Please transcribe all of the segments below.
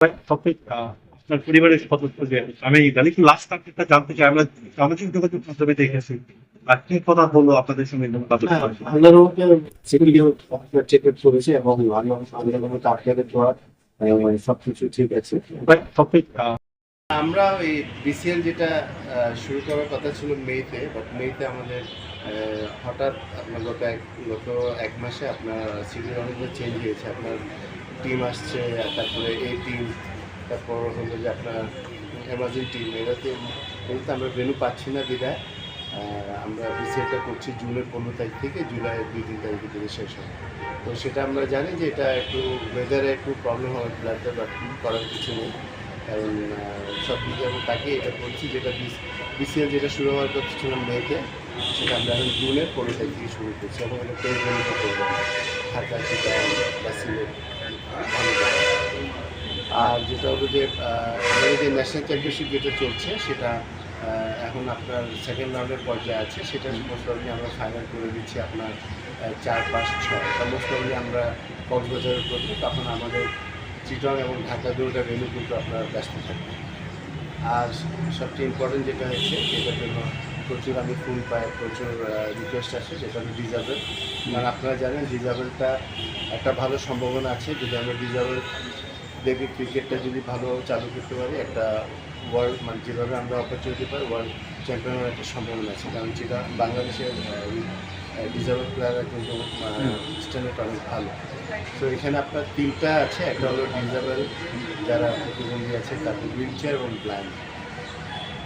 আপনার পরিবারের আমি ইদানি লাস্ট আপডেটটা জানতে চাই আমরা সামাজিক যোগাযোগ মাধ্যমে দেখেছি আর কি কথা বলল আপনাদের সঙ্গে হ্যাঁ? আল্লাহর চেক করেছে এবং ভালো সবকিছু ঠিক আছে টপিক আমরা ওই বিসিএল যেটা আহ, শুরু করার কথা ছিল মেতে বাট মেতে আমাদের হঠাৎ আপনার গত এক গত এক মাসে আপনার সিভিল অনেকগুলো চেঞ্জ হয়েছে। আপনার টিম আসছে তারপরে এই টিম তারপর হলো যে আপনার অ্যামাজন টিম এরাতে এগুলোতে আমরা ভেনু পাচ্ছি না আহ, আমরা বিসিএলটা করছি জুনের পনেরো তারিখ থেকে জুলাইয়ের দুই তিন তারিখের দিকে শেষ হবে। তো সেটা আমরা জানি যে এটা একটু ওয়েদারে একটু প্রবলেম হবে বাট করার কিছু নেই। কারণ সব কিছু এখন তাকে এটা করছি, যেটা বিসিএল যেটা শুরু হওয়ার কথা ছিল মেতে সেটা আমরা এখন জুনের পনেরো তারিখ থেকে শুরু করছি। এবং এটা প্রেসিডেন্টকে করব ঢাকা, চিটাগাং বা আর যেটা হলো যে আমাদের যে ন্যাশনাল চ্যাম্পিয়নশিপ যেটা চলছে, সেটা এখন আপনার সেকেন্ড রাউন্ডের পর্যায়ে আছে। সেটা মোস্ট আমরা ফাইনাল করে দিচ্ছি আপনার চার পাঁচ ছয়। মোস্ট আমরা কক্সবাজারের করব তখন আমাদের চিটং এবং ঢাকা দুটা ভেনু কিন্তু আপনার ব্যস্ত থাকবে আর সবচেয়ে ইম্পর্টেন্ট যেটা হচ্ছে যেটার জন্য প্রচুর আমি ফোন পাই, প্রচুর রিকোয়েস্ট আসে যেটা হলো ডিজাবেল কারণ আপনারা জানেন ডিজাবেলটা একটা ভালো সম্ভাবনা আছে, যদি আমরা ডিজাবেল দেখি ক্রিকেটটা যদি ভালো চালু করতে পারি, একটা ওয়ার্ল্ড মানে যেভাবে আমরা অপরচুনিটি পাই ওয়ার্ল্ড চ্যাম্পিয়ন হওয়ার একটা সম্ভাবনা আছে। কারণ যেটা বাংলাদেশের ডিজাবেল প্লেয়াররা কিন্তু স্ট্যান্ডার্ড অনেক ভালো। তো এখানে আপনার তিনটা আছে, একটা হলো ডিজাবেল, যারা প্রতিবন্ধী আছে, তারপর হুইল চেয়ার এবং ব্লাইন্ড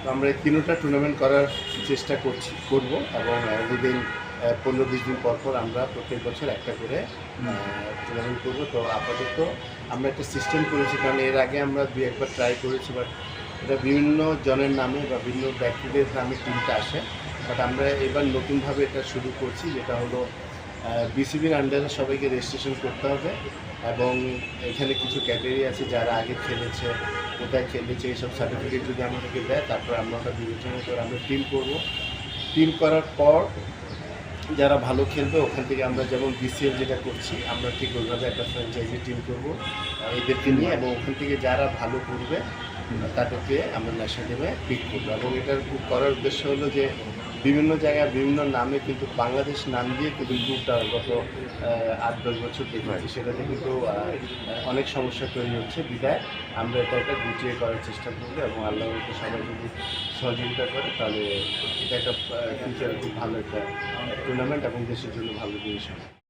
তো আমরা এই তিনোটা টুর্নামেন্ট করার চেষ্টা করছি, করব এবং উইদিন পনেরো বিশ দিন পর পর আমরা প্রত্যেক বছর একটা করে টুর্নামেন্ট করব। তো আপাতত আমরা একটা সিস্টেম করেছি, কারণ এর আগে আমরা দুই একবার ট্রাই করেছি বাট এটা বিভিন্ন জনের নামে বা বিভিন্ন ব্যক্তিদের নামে টিমটা আসে। বাট আমরা এবার নতুনভাবে এটা শুরু করছি, যেটা হলো বিসিবির আন্ডারে সবাইকে রেজিস্ট্রেশন করতে হবে এবং এখানে কিছু ক্যাটাগরি আছে যারা আগে খেলেছে, কোথায় খেলেছে এইসব সার্টিফিকেট যদি আমাদেরকে দেয়, তারপর আমরা ওটা বিবেচনা করে আমরা টিম করব। টিম করার পর যারা ভালো খেলবে, ওখান থেকে আমরা যেমন বিসিএল যেটা করছি, আমরা ঠিক ওইভাবে একটা ফ্র্যাঞ্চাইজি টিম করব এদেরকে নিয়ে এবং ওখান থেকে যারা ভালো করবে, তাদেরকে আমরা ন্যাশনাল টিমে পিক করব। এবং এটার করার উদ্দেশ্য হলো যে বিভিন্ন জায়গায় বিভিন্ন নামে কিন্তু বাংলাদেশ নাম দিয়ে কিন্তু গ্রুপটা গত আট দশ বছর দেখেছি। সেটাতে কিন্তু অনেক সমস্যা তৈরি হচ্ছে। বিদায় আমরা এটা একটা গুছিয়ে করার চেষ্টা করব এবং আল্লাহ সবাই যদি সহযোগিতা করে তাহলে এটা একটা ফিউচারে খুব ভালো একটা টুর্নামেন্ট এবং দেশের জন্য ভালো জিনিস হবে।